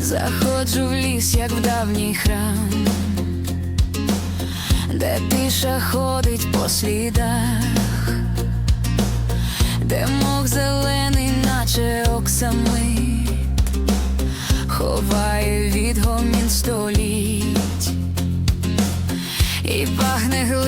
Заходжу в ліс, як в давній храм, де тиша ходить по слідах, де мох зелений, наче оксамит, ховає відгомін століть,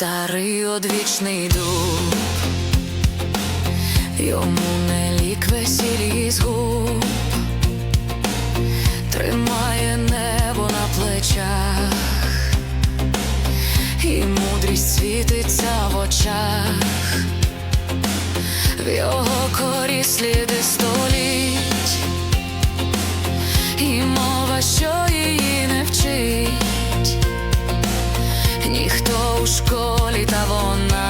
старий одвічний дух, йому не лік весілі з губ, тримає небо на плечах, і мудрість світиться в очах, в його корі сліди у школі, та вона